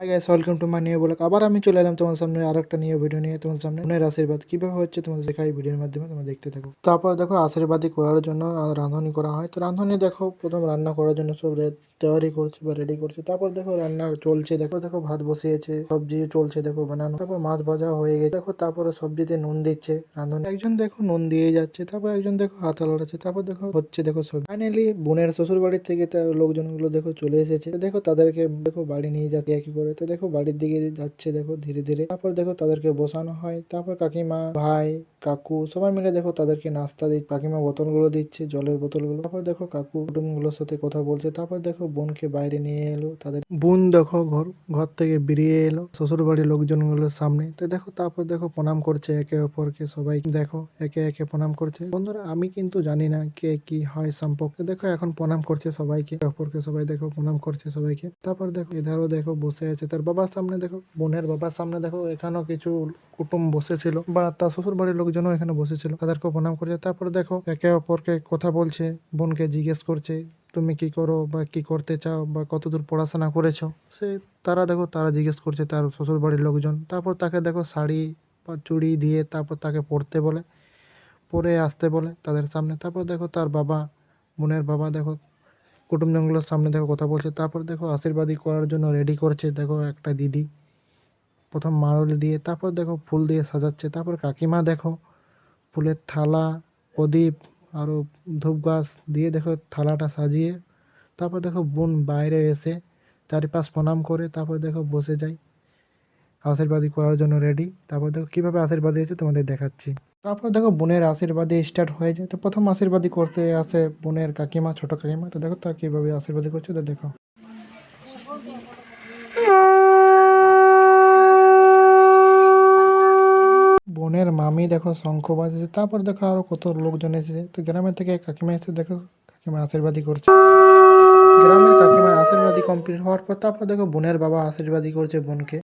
Hi guys welcome to my new blog আবার আমি চলে এলাম তোমার সামনে আর একটা নিউ ভিডিও নিয়ে। তোমার সামনে মনের আশীর্বাদ কীভাবে হচ্ছে তোমাদের দেখাই ভিডিওর মাধ্যমে, তোমরা দেখতে থাকো। তারপর দেখো, আশীর্বাদই করার জন্য রাঁধুনি করা হয়। তো রাঁধুনি দেখো, প্রথম রান্না করার জন্য সব তৈরি করছে বা রেডি করছে। তারপর দেখো, রান্না চলছে। দেখো দেখো, ভাত বসিয়েছে, সবজি চলছে, দেখো, বানানো। তারপর মাছ ভাজা হয়ে গেছে। দেখো, তারপরে সবজিতে নুন দিচ্ছে রাঁধুনি। একজন দেখো, নুন দিয়ে যাচ্ছে। তারপর একজন দেখো, হাত লড়াচ্ছে। তারপর দেখো, হচ্ছে দেখো সব। ফাইনালি বোনের শ্বশুর বাড়ির থেকে তার লোকজনগুলো দেখো চলে এসেছে। দেখো, তাদেরকে দেখো বাড়ি নিয়ে যাচ্ছে। কি করে তো দেখো বাড়ির দিকে যাচ্ছে দেখো ধীরে ধীরে। তারপর দেখো তাদেরকে বসানো হয়। তারপর কাকিমা, ভাই, কাকু সবাই মিলে দেখো তাদেরকে নাস্তা দিচ্ছে। কাকিমা বোতলগুলো দিচ্ছে, জলের বোতলগুলো। তারপর দেখো কাকু কুটুমগুলোর সাথে কথা বলছে। তারপর দেখো বোনকে বাইরে নিয়ে এলো। তাদের বোন দেখো ঘর ঘর থেকে বেরিয়ে এলো। শ্বশুর বাড়ির লোকজনগুলোর সামনে। তো দেখো তারপর দেখো প্রণাম করছে একে অপরকে। সবাই দেখো একে একে প্রণাম করছে। বন্ধুরা, আমি কিন্তু জানি না কে কি হয় সম্পর্কে। দেখো এখন প্রণাম করছে সবাইকে অপরকে সবাই দেখো প্রণাম করছে সবাইকে। তারপর দেখো এধারও দেখো বসে আছে। তার বাবার সামনে দেখো, বোনের বাবার সামনে দেখো, এখানেও কিছু কুটুম বসেছিল বা তার শ্বশুর বাড়ির লোকজনও এখানে বসেছিল। তাদেরকে প্রণাম করছে তারপর দেখো, একে অপরকে কথা বলছে, বোনকে জিজ্ঞেস করছে, তুমি কি করো বা কি করতে চাও বা কতদূর পড়াশোনা করেছ? সে, তারা দেখো, তারা জিজ্ঞেস করছে তার শ্বশুর বাড়ির লোকজন। তারপর তাকে দেখো, শাড়ি বা চুড়ি দিয়ে তারপর তাকে পড়তে বলে, পরে আসতে বলে তাদের সামনে। তারপর দেখো, তার বাবা, বোনের বাবা দেখো কুটুমজনগুলোর সামনে দেখো কথা বলছে। তারপর দেখো আশীর্বাদী করার জন্য রেডি করছে। দেখো একটা দিদি, প্রথম মারল দিয়ে, তারপর দেখো ফুল দিয়ে সাজাচ্ছে। তারপর কাকিমা দেখো, ফুলের থালা, প্রদীপ আরও ধূপ গাছ দিয়ে দেখো থালাটা সাজিয়ে, তারপর দেখো বোন বাইরে এসে চারিপাশ প্রণাম করে, তারপর দেখো বসে যায়। আশীর্বাদী করার জন্য রেডি তারপর দেখো কীভাবে আশীর্বাদ হয়েছে তোমাদের দেখাচ্ছি। তারপর দেখো বোনের আশীর্বাদী স্টার্ট হয়ে যায়। তো প্রথম আশীর্বাদী করতে আসে বোনের কাকিমা, ছোট কাকিমা। তো দেখো তা কীভাবে আশীর্বাদী করছে, তো দেখো। বোনের মামি দেখো শঙ্খ বাজেছে, তারপর দেখো আরও কত লোকজন এসেছে। তো গ্রামের থেকে কাকিমা এসে দেখো কাকিমা আশীর্বাদী করছে। গ্রামের কাকিমার আশীর্বাদী কমপ্লিট হওয়ার পর তারপর দেখো বোনের বাবা আশীর্বাদী করছে বোনকে।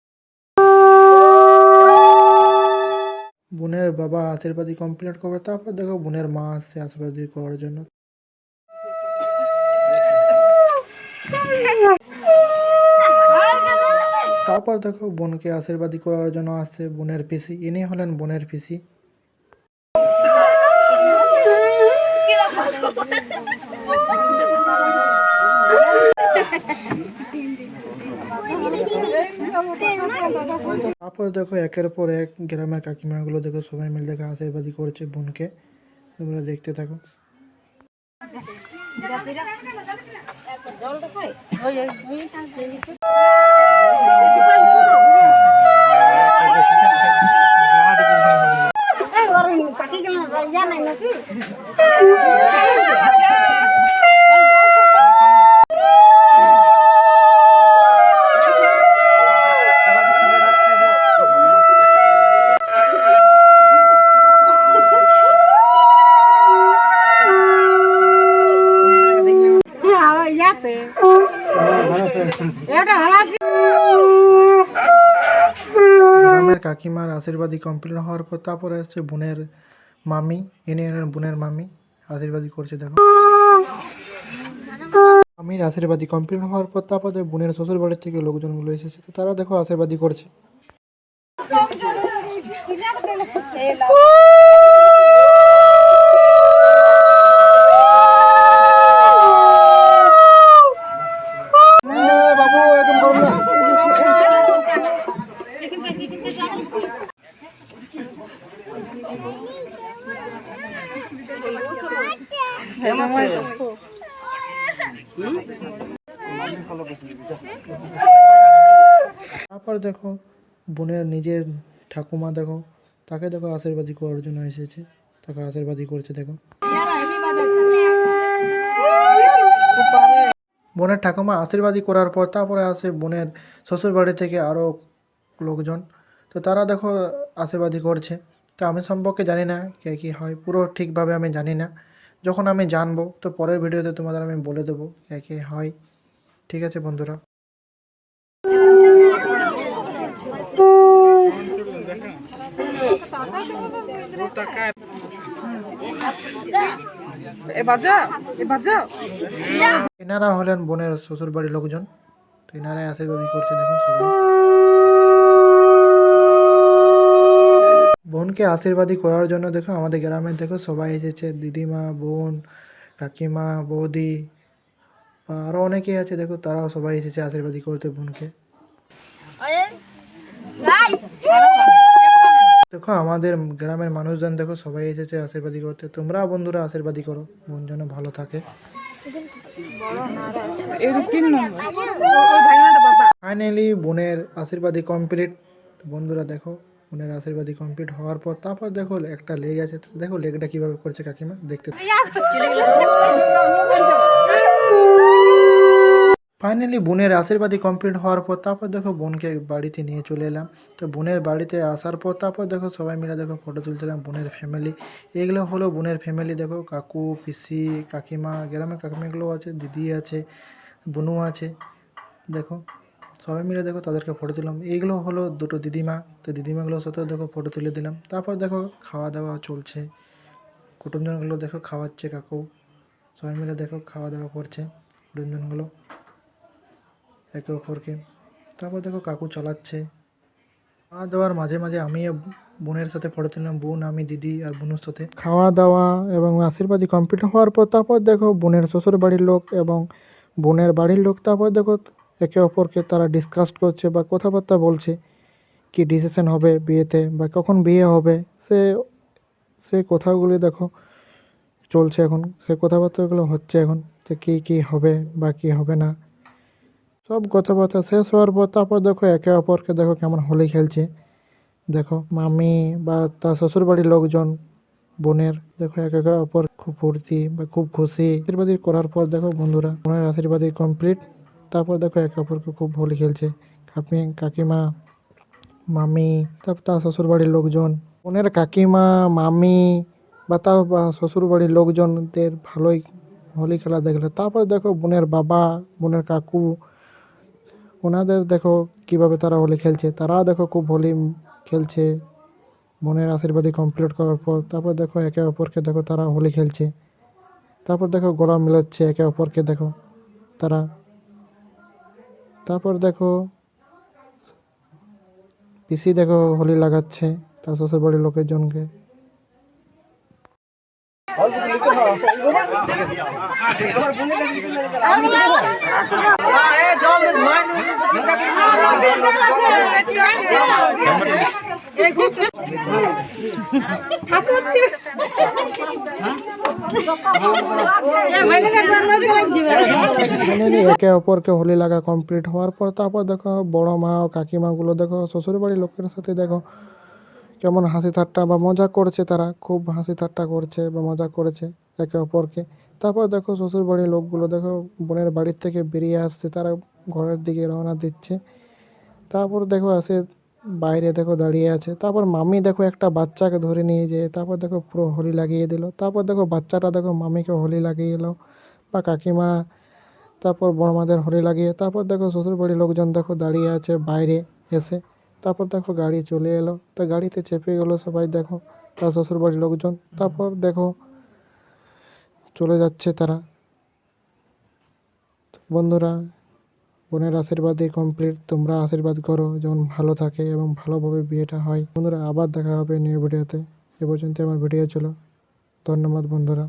বোনের বাবা আশীর্বাদী কমপ্লিট করবে, তারপর দেখো বোনের মা আসছে আশীর্বাদী করার জন্য। তারপর দেখো বোনকে আশীর্বাদী করার জন্য আসছে বোনের পিসি, ইনি হলেন বোনের পিসি। তারপর দেখো, একের পর এক গ্রামের কাকিমাগুলো দেখো, সবাই মিলে দেখো আশীর্বাদী করছে বোনকে। তোমরা দেখতে থাকো। ইয়াতে কাকিমার আশীর্বাদী কমপ্লিট হওয়ার পর তারপরে আসছে বোনের মামি। এনে এনার বোনের মামি। আশীর্বাদী করছে, দেখো। মামির আশীর্বাদী কমপ্লিট হওয়ার পর তারপরে বোনের শ্বশুর বাড়ির থেকে লোকজনগুলো এসেছে। তো তারা দেখো আশীর্বাদী করছে। তারপর দেখো, বোনের নিজের ঠাকুমা দেখো, তাকে দেখো আশীর্বাদী করার জন্য এসেছে, তাকে আশীর্বাদী করছে, দেখো। বোনের ঠাকুমা আশীর্বাদী করার পর তারপরে আসে বোনের শ্বশুর বাড়ি থেকে আরও লোকজন। তো তারা দেখো আশীর্বাদী করছে। তো আমি সম্পর্কে জানি না, কে কী হয়, পুরো ঠিকভাবে আমি জানি না। যখন আমি জানব তো পরের ভিডিওতে তোমাদের আমি বলে দেবো কে কী হয়। ঠিক আছে বন্ধুরা? এনারা হলেন বোনের শ্বশুর বাড়ির লোকজন। তো তো এনারাই আশীর্বাদী করছে দেখুন সবাই। বোনকে আশীর্বাদী করার জন্য দেখো আমাদের গ্রামের দেখো সবাই এসেছে, দিদিমা, বোন, কাকিমা, বৌদি আরও অনেকেই আছে দেখো, তারাও সবাই এসেছে আশীর্বাদী করতে বোনকে। দেখো আমাদের গ্রামের মানুষজন দেখো সবাই এসেছে আশীর্বাদী করতে, তোমরা বন্ধুরা আশীর্বাদী করো, বোন যেন ভালো থাকে। ফাইনালি বোনের আশীর্বাদী কমপ্লিট বন্ধুরা দেখো বোনের আশীর্বাদী কমপ্লিট হওয়ার পর তারপর দেখো একটা লেগ আছে। দেখো লেগটা কীভাবে করছে কাকিমা? দেখতে ফাইনালি বোনের আশীর্বাদী কমপ্লিট হওয়ার পর তারপর দেখো বোনকে বাড়িতে নিয়ে চলে এলাম। তো বোনের বাড়িতে আসার পর তারপর দেখো সবাই মিলে দেখো ফটো তুলছিলাম বোনের ফ্যামিলি এগুলো হলো বোনের ফ্যামিলি দেখো কাকু, পিসি, কাকিমা, গ্রামের কাকিমাগুলো আছে, দিদি আছে, বোনু আছে। দেখো সবাই মিলে দেখো তাদেরকে ফটো তুললাম। এইগুলো হলো দুটো দিদিমা। তো দিদিমাগুলোর সাথেও দেখো ফটো তুলে দিলাম। তারপর দেখো খাওয়া দাওয়া চলছে। কুটুমজনগুলো দেখো খাওয়াচ্ছে কাকু। সবাই মিলে দেখো খাওয়া দাওয়া করছে কুটুমজনগুলো। একে অপরকে। তারপর দেখো কাকু চালাচ্ছে। খাওয়া দাওয়ার মাঝে মাঝে আমি বোনের সাথে ফটো তুললাম। বোন, আমি, দিদি আর বোনের সাথে। খাওয়া দাওয়া এবং আশীর্বাদী কমপ্লিট হওয়ার পর তারপর দেখো বোনের শ্বশুর বাড়ির লোক এবং বোনের বাড়ির লোক। তারপর দেখো একে অপরকে তারা ডিসকাস করছে বা কথাবার্তা বলছে কি ডিসিশন হবে বিয়েতে বা কখন বিয়ে হবে, সে সে কথাগুলি দেখো চলছে এখন, সে কথাবার্তাগুলো হচ্ছে এখন যে কী কী হবে বা কী হবে না। সব কথাবার্তা শেষ হওয়ার পর তারপর দেখো একে অপরকে দেখো কেমন হোলি খেলছে। দেখো মামি বা তার শ্বশুরবাড়ির লোকজন, বোনের দেখো একে একে অপর খুব ফুর্তি বা খুব খুশি। আশীর্বাদী করার পর দেখো বন্ধুরা, বোনের আশীর্বাদী কমপ্লিট তারপর দেখো একে অপরকে খুব হোলি খেলছে। কাকি, কাকিমা, মামি তারপর তার শ্বশুরবাড়ির লোকজন। বোনের কাকিমা, মামি বা তার শ্বশুরবাড়ির লোকজনদের ভালোই হোলি খেলা দেখলে। তারপর দেখো বোনের বাবা, বোনের কাকু, ওনাদের দেখো কীভাবে তারা হোলি খেলছে। তারা দেখো খুব হোলি খেলছে। বোনের আশীর্বাদী কমপ্লিট করার পর তারপর দেখো একে অপরকে দেখো তারা হোলি খেলছে। তারপর দেখো গলা মিলাচ্ছে একে অপরকে দেখো তারা। তারপর দেখো পিসি দেখো হোলি লাগাচ্ছে তার শ্বশুর বাড়ির লোকের জনকে ফাইনালি একে অপরকে হোলি লাগা কমপ্লিট হওয়ার পর তারপর দেখো বড় মা ও কাকিমাগুলো দেখো শ্বশুর বাড়ির লোকের সাথে দেখো কেমন হাসি ঠাট্টা বা মজা করছে তারা, খুব হাসি ঠাট্টা করছে বা মজা করেছে একে অপরকে। তারপর দেখো শ্বশুর বাড়ির লোকগুলো দেখো বোনের বাড়ির থেকে বেরিয়ে আসছে, তারা ঘরের দিকে রওনা দিচ্ছে। তারপর দেখো আসে বাইরে দেখো দাঁড়িয়ে আছে। তারপর মামি দেখো একটা বাচ্চাকে ধরে নিয়ে যেয়ে, তারপর দেখো পুরো হোলি লাগিয়ে দিল। তারপর দেখো বাচ্চাটা দেখো মামিকে হোলি লাগিয়ে এলো বা কাকিমা, তারপর বড়মাদের হোলি লাগিয়ে, তারপর দেখো শ্বশুরবাড়ির লোকজন দেখো দাঁড়িয়ে আছে বাইরে এসে। তারপর দেখো গাড়ি চলে এলো। তা গাড়িতে চেপে গেলো সবাই দেখো, তার শ্বশুরবাড়ির লোকজন। তারপর দেখো চলে যাচ্ছে তারা। বন্ধুরা বোনের আশীর্বাদে কমপ্লিট তোমরা আশীর্বাদ করো, যেমন ভালো থাকে এবং ভালোভাবে বিয়েটা হয়। বন্ধুরা, আবার দেখা হবে নিউ ভিডিওতে। এ পর্যন্ত আমার ভিডিও ছিল। ধন্যবাদ বন্ধুরা।